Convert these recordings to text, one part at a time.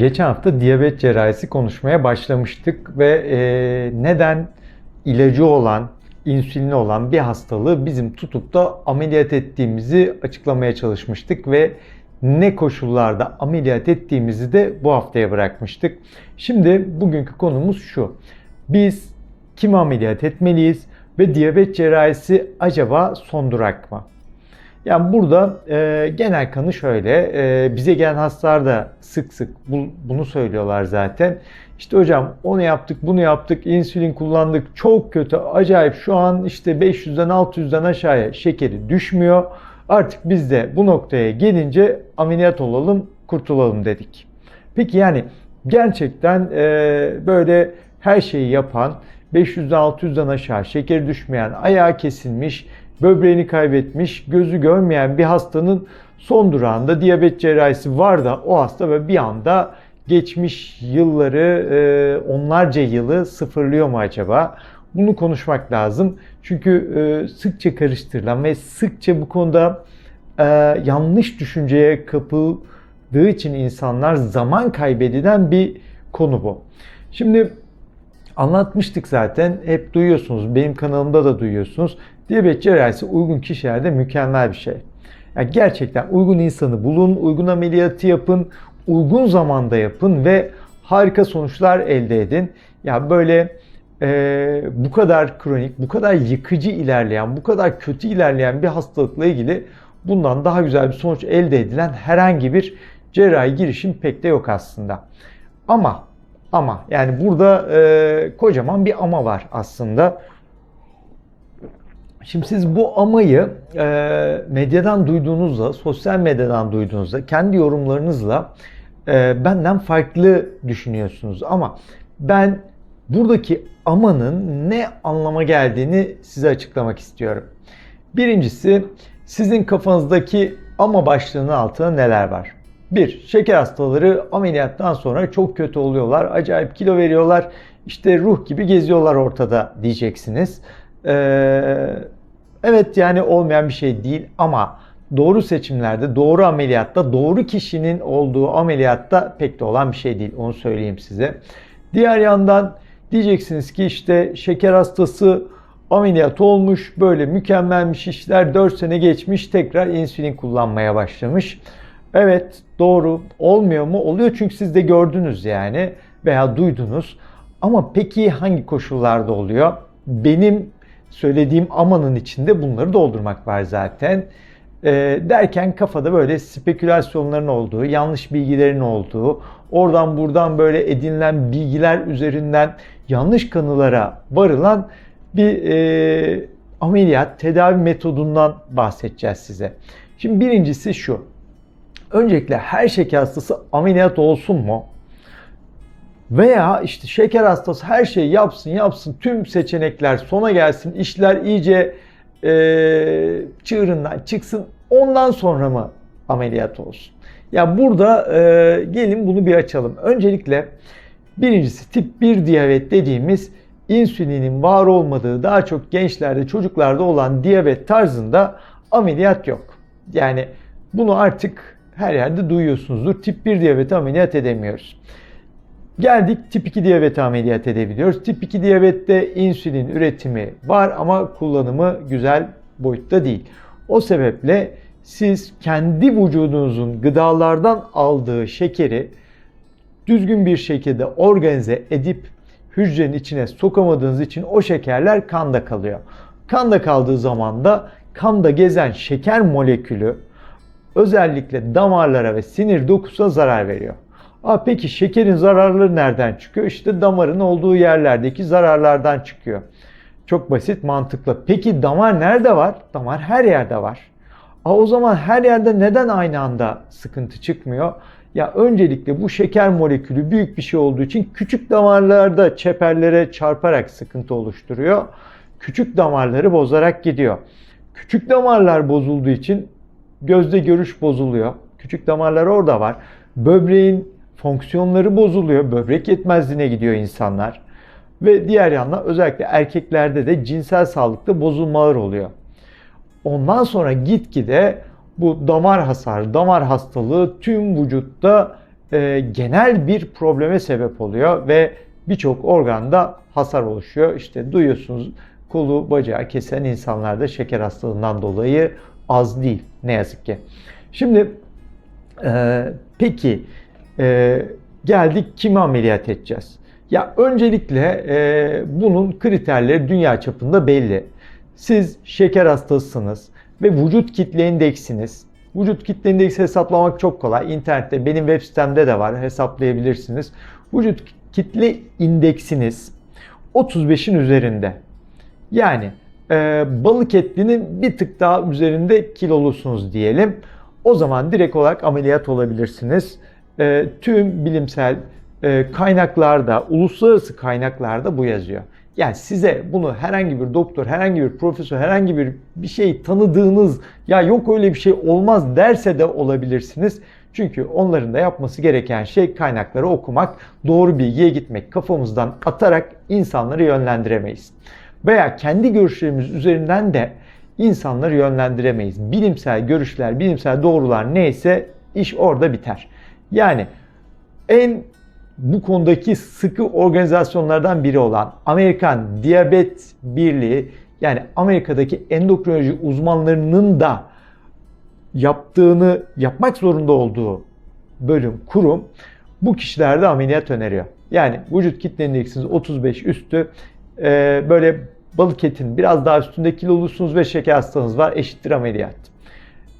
Geçen hafta diyabet cerrahisi konuşmaya başlamıştık ve e, neden ilacı olan, insülini olan bir hastalığı bizim tutup da ameliyat ettiğimizi açıklamaya çalışmıştık ve ne koşullarda ameliyat ettiğimizi de bu haftaya bırakmıştık. Şimdi bugünkü konumuz şu. Biz kimi ameliyat etmeliyiz ve diyabet cerrahisi acaba son durak mı? Yani burada e, genel kanı şöyle, e, bize gelen hastalar da sık sık bu, bunu söylüyorlar zaten. İşte hocam onu yaptık, bunu yaptık, insülin kullandık, çok kötü, acayip şu an işte 500'den 600'den aşağıya şekeri düşmüyor. Artık biz de bu noktaya gelince ameliyat olalım, kurtulalım dedik. Peki yani gerçekten e, böyle her şeyi yapan, 500'den 600'den aşağı şekeri düşmeyen, ayağı kesilmiş, böbreğini kaybetmiş, gözü görmeyen bir hastanın son durağında diyabet cerrahisi var da o hasta ve bir anda geçmiş yılları, e, onlarca yılı sıfırlıyor mu acaba? Bunu konuşmak lazım. Çünkü e, sıkça karıştırılan ve sıkça bu konuda e, yanlış düşünceye kapıldığı için insanlar zaman kaybedilen bir konu bu. Şimdi anlatmıştık zaten. Hep duyuyorsunuz. Benim kanalımda da duyuyorsunuz. Diyabet cerrahisi uygun kişilerde mükemmel bir şey. Yani gerçekten uygun insanı bulun, uygun ameliyatı yapın, uygun zamanda yapın ve harika sonuçlar elde edin. Ya böyle e, bu kadar kronik, bu kadar yıkıcı ilerleyen, bu kadar kötü ilerleyen bir hastalıkla ilgili bundan daha güzel bir sonuç elde edilen herhangi bir cerrahi girişim pek de yok aslında. Ama ama yani burada e, kocaman bir ama var aslında. Şimdi siz bu amayı e, medyadan duyduğunuzda, sosyal medyadan duyduğunuzda, kendi yorumlarınızla e, benden farklı düşünüyorsunuz. Ama ben buradaki amanın ne anlama geldiğini size açıklamak istiyorum. Birincisi sizin kafanızdaki ama başlığının altında neler var? Bir, şeker hastaları ameliyattan sonra çok kötü oluyorlar, acayip kilo veriyorlar, işte ruh gibi geziyorlar ortada diyeceksiniz. Ee, evet yani olmayan bir şey değil ama doğru seçimlerde, doğru ameliyatta, doğru kişinin olduğu ameliyatta pek de olan bir şey değil. Onu söyleyeyim size. Diğer yandan diyeceksiniz ki işte şeker hastası ameliyat olmuş, böyle mükemmelmiş işler 4 sene geçmiş, tekrar insülin kullanmaya başlamış. Evet doğru olmuyor mu? Oluyor çünkü siz de gördünüz yani veya duydunuz. Ama peki hangi koşullarda oluyor? Benim söylediğim amanın içinde bunları doldurmak var zaten. E, derken kafada böyle spekülasyonların olduğu, yanlış bilgilerin olduğu, oradan buradan böyle edinilen bilgiler üzerinden yanlış kanılara varılan bir e, ameliyat, tedavi metodundan bahsedeceğiz size. Şimdi birincisi şu. Öncelikle her şeker hastası ameliyat olsun mu? Veya işte şeker hastası her şeyi yapsın yapsın tüm seçenekler sona gelsin işler iyice e, çığırından çıksın ondan sonra mı ameliyat olsun? Ya burada e, gelin bunu bir açalım. Öncelikle birincisi tip 1 diyabet dediğimiz insülinin var olmadığı daha çok gençlerde çocuklarda olan diyabet tarzında ameliyat yok. Yani bunu artık her yerde duyuyorsunuzdur. Tip 1 diyabeti ameliyat edemiyoruz. Geldik tip 2 diyabeti ameliyat edebiliyoruz. Tip 2 diyabette insülin üretimi var ama kullanımı güzel boyutta değil. O sebeple siz kendi vücudunuzun gıdalardan aldığı şekeri düzgün bir şekilde organize edip hücrenin içine sokamadığınız için o şekerler kanda kalıyor. Kanda kaldığı zaman da kanda gezen şeker molekülü özellikle damarlara ve sinir dokusuna zarar veriyor. Aa, peki şekerin zararları nereden çıkıyor? İşte damarın olduğu yerlerdeki zararlardan çıkıyor. Çok basit, mantıklı. Peki damar nerede var? Damar her yerde var. Aa, o zaman her yerde neden aynı anda sıkıntı çıkmıyor? Ya öncelikle bu şeker molekülü büyük bir şey olduğu için küçük damarlarda çeperlere çarparak sıkıntı oluşturuyor. Küçük damarları bozarak gidiyor. Küçük damarlar bozulduğu için gözde görüş bozuluyor. Küçük damarlar orada var. Böbreğin fonksiyonları bozuluyor. Böbrek yetmezliğine gidiyor insanlar. Ve diğer yandan özellikle erkeklerde de cinsel sağlıkta bozulmalar oluyor. Ondan sonra gitgide bu damar hasarı, damar hastalığı tüm vücutta e, genel bir probleme sebep oluyor ve birçok organda hasar oluşuyor. İşte duyuyorsunuz kolu bacağı kesen insanlarda şeker hastalığından dolayı az değil ne yazık ki. Şimdi e, peki e, geldik kimi ameliyat edeceğiz? Ya öncelikle e, bunun kriterleri dünya çapında belli. Siz şeker hastasısınız ve vücut kitle indeksiniz. Vücut kitle indeksi hesaplamak çok kolay. İnternette benim web sitemde de var hesaplayabilirsiniz. Vücut kitle indeksiniz 35'in üzerinde. Yani e, balık etlinin bir tık daha üzerinde kilolusunuz diyelim. O zaman direkt olarak ameliyat olabilirsiniz. E, tüm bilimsel e, kaynaklarda, uluslararası kaynaklarda bu yazıyor. Yani size bunu herhangi bir doktor, herhangi bir profesör, herhangi bir bir şey tanıdığınız ya yok öyle bir şey olmaz derse de olabilirsiniz. Çünkü onların da yapması gereken şey kaynakları okumak, doğru bilgiye gitmek. Kafamızdan atarak insanları yönlendiremeyiz. Veya kendi görüşlerimiz üzerinden de insanları yönlendiremeyiz. Bilimsel görüşler, bilimsel doğrular neyse iş orada biter. Yani en bu konudaki sıkı organizasyonlardan biri olan Amerikan Diyabet Birliği yani Amerika'daki endokrinoloji uzmanlarının da yaptığını yapmak zorunda olduğu bölüm, kurum bu kişilerde ameliyat öneriyor. Yani vücut kitle indeksiniz 35 üstü e, böyle balık etin biraz daha üstünde kilolusunuz ve şeker hastalığınız var eşittir ameliyat.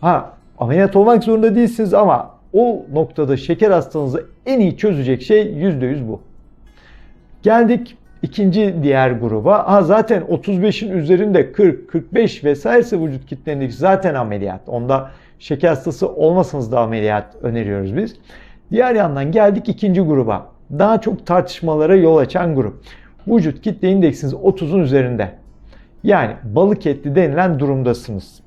Ha ameliyat olmak zorunda değilsiniz ama o noktada şeker hastalığınızı en iyi çözecek şey %100 bu. Geldik ikinci diğer gruba. Ha zaten 35'in üzerinde 40, 45 vesairese vücut kitlerindeki zaten ameliyat. Onda şeker hastası olmasanız da ameliyat öneriyoruz biz. Diğer yandan geldik ikinci gruba. Daha çok tartışmalara yol açan grup. Vücut kitle indeksiniz 30'un üzerinde. Yani balık etli denilen durumdasınız.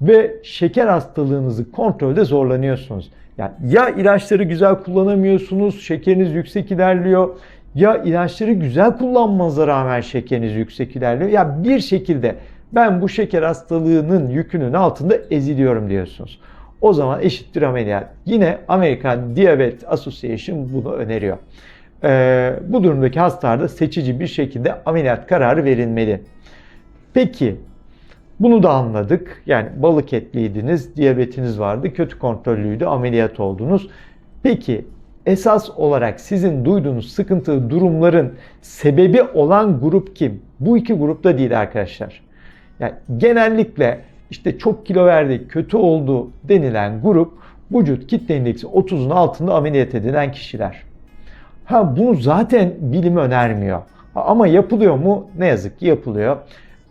Ve şeker hastalığınızı kontrolde zorlanıyorsunuz. Yani ya ilaçları güzel kullanamıyorsunuz, şekeriniz yüksek ilerliyor ya ilaçları güzel kullanmanıza rağmen şekeriniz yüksek ilerliyor. Ya bir şekilde ben bu şeker hastalığının yükünün altında eziliyorum diyorsunuz. O zaman eşittir ameliyat. Yine Amerikan Diabet Association bunu öneriyor. Ee, bu durumdaki hastalarda seçici bir şekilde ameliyat kararı verilmeli. Peki bunu da anladık. Yani balık etliydiniz, diyabetiniz vardı, kötü kontrollüydü, ameliyat oldunuz. Peki esas olarak sizin duyduğunuz sıkıntı durumların sebebi olan grup kim? Bu iki grupta değil arkadaşlar. Yani genellikle işte çok kilo verdi, kötü oldu denilen grup vücut kitle indeksi 30'un altında ameliyat edilen kişiler. Ha bunu zaten bilim önermiyor. Ama yapılıyor mu? Ne yazık ki yapılıyor.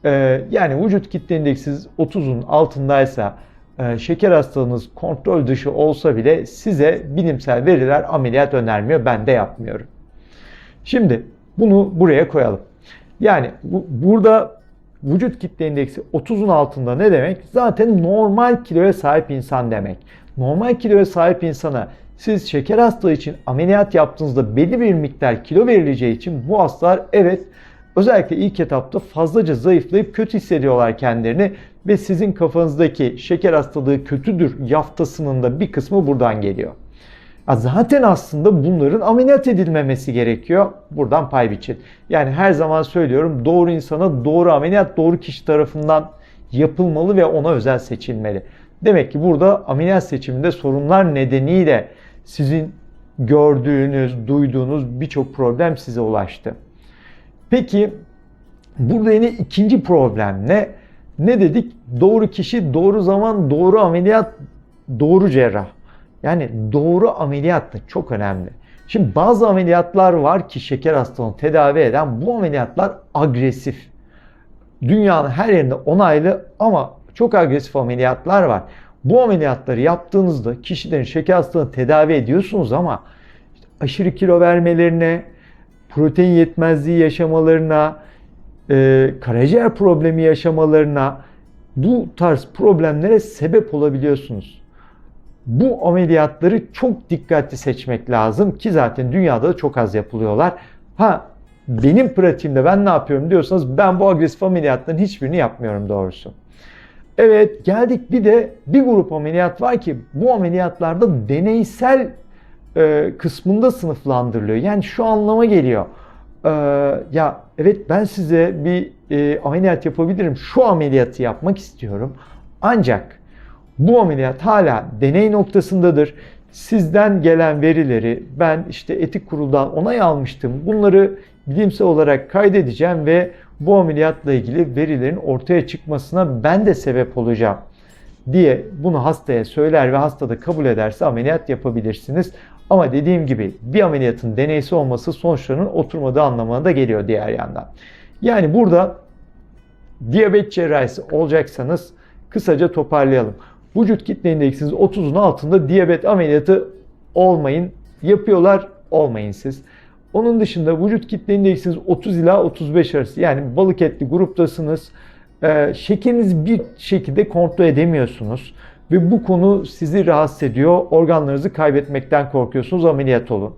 Ee, yani vücut kitle indeksi 30'un altındaysa e, şeker hastalığınız kontrol dışı olsa bile size bilimsel veriler ameliyat önermiyor. Ben de yapmıyorum. Şimdi bunu buraya koyalım. Yani bu, burada vücut kitle indeksi 30'un altında ne demek? Zaten normal kiloya sahip insan demek. Normal kiloya sahip insana siz şeker hastalığı için ameliyat yaptığınızda belli bir miktar kilo verileceği için bu hastalar evet özellikle ilk etapta fazlaca zayıflayıp kötü hissediyorlar kendilerini ve sizin kafanızdaki şeker hastalığı kötüdür yaftasının da bir kısmı buradan geliyor. Zaten aslında bunların ameliyat edilmemesi gerekiyor. Buradan pay biçin. Yani her zaman söylüyorum doğru insana doğru ameliyat doğru kişi tarafından yapılmalı ve ona özel seçilmeli. Demek ki burada ameliyat seçiminde sorunlar nedeniyle sizin gördüğünüz, duyduğunuz birçok problem size ulaştı. Peki burada yine ikinci problem ne? Ne dedik? Doğru kişi, doğru zaman, doğru ameliyat, doğru cerrah. Yani doğru ameliyat da çok önemli. Şimdi bazı ameliyatlar var ki şeker hastalığını tedavi eden bu ameliyatlar agresif. Dünyanın her yerinde onaylı ama çok agresif ameliyatlar var. Bu ameliyatları yaptığınızda kişilerin şeker hastalığını tedavi ediyorsunuz ama işte aşırı kilo vermelerine, protein yetmezliği yaşamalarına, e, karaciğer problemi yaşamalarına bu tarz problemlere sebep olabiliyorsunuz. Bu ameliyatları çok dikkatli seçmek lazım ki zaten dünyada da çok az yapılıyorlar. Ha benim pratiğimde ben ne yapıyorum diyorsanız ben bu agresif ameliyatların hiçbirini yapmıyorum doğrusu. Evet geldik bir de bir grup ameliyat var ki bu ameliyatlarda deneysel e, kısmında sınıflandırılıyor. Yani şu anlama geliyor. E, ya evet ben size bir e, ameliyat yapabilirim. Şu ameliyatı yapmak istiyorum. Ancak bu ameliyat hala deney noktasındadır. Sizden gelen verileri ben işte etik kuruldan onay almıştım. Bunları bilimsel olarak kaydedeceğim ve bu ameliyatla ilgili verilerin ortaya çıkmasına ben de sebep olacağım diye bunu hastaya söyler ve hasta da kabul ederse ameliyat yapabilirsiniz. Ama dediğim gibi bir ameliyatın deneysi olması sonuçlarının oturmadığı anlamına da geliyor diğer yandan. Yani burada diyabet cerrahisi olacaksanız kısaca toparlayalım. Vücut kitle indeksiniz 30'un altında diyabet ameliyatı olmayın. Yapıyorlar olmayın siz. Onun dışında vücut kitle indeksiniz 30 ila 35 arası. Yani balık etli gruptasınız. Ee, şekerinizi bir şekilde kontrol edemiyorsunuz. Ve bu konu sizi rahatsız ediyor. Organlarınızı kaybetmekten korkuyorsunuz. Ameliyat olun.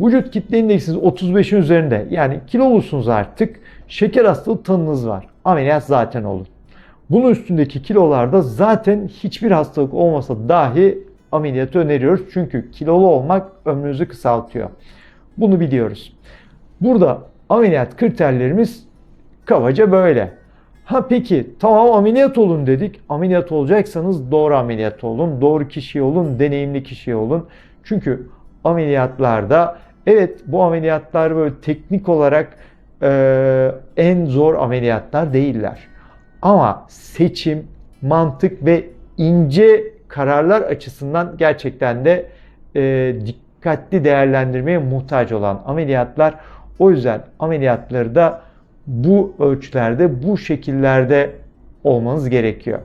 Vücut kitle indeksiniz 35'in üzerinde. Yani kilolusunuz artık. Şeker hastalığı tanınız var. Ameliyat zaten olun. Bunun üstündeki kilolarda zaten hiçbir hastalık olmasa dahi ameliyatı öneriyoruz. Çünkü kilolu olmak ömrünüzü kısaltıyor. Bunu biliyoruz. Burada ameliyat kriterlerimiz kabaca böyle. Ha peki tamam ameliyat olun dedik. Ameliyat olacaksanız doğru ameliyat olun. Doğru kişi olun, deneyimli kişi olun. Çünkü ameliyatlarda evet bu ameliyatlar böyle teknik olarak e, en zor ameliyatlar değiller. Ama seçim, mantık ve ince kararlar açısından gerçekten de e, dikkatli değerlendirmeye muhtaç olan ameliyatlar. O yüzden ameliyatları da bu ölçülerde, bu şekillerde olmanız gerekiyor.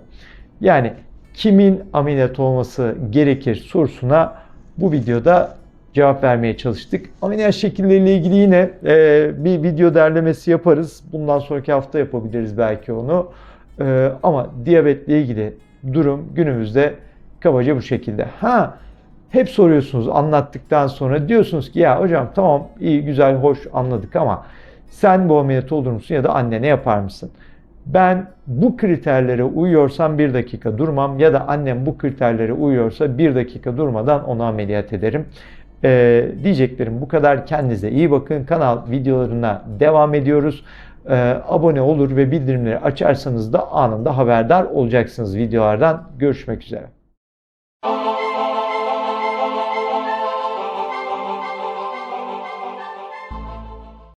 Yani kimin ameliyat olması gerekir sorusuna bu videoda cevap vermeye çalıştık. Ameliyat şekilleriyle ilgili yine e, bir video derlemesi yaparız. Bundan sonraki hafta yapabiliriz belki onu. E, ama diyabetle ilgili durum günümüzde kabaca bu şekilde. Ha hep soruyorsunuz anlattıktan sonra diyorsunuz ki ya hocam tamam iyi güzel hoş anladık ama sen bu ameliyat olur musun ya da annene yapar mısın? Ben bu kriterlere uyuyorsam bir dakika durmam ya da annem bu kriterlere uyuyorsa bir dakika durmadan onu ameliyat ederim. Ee, diyeceklerim bu kadar. Kendinize iyi bakın. Kanal videolarına devam ediyoruz. Ee, abone olur ve bildirimleri açarsanız da anında haberdar olacaksınız videolardan. Görüşmek üzere.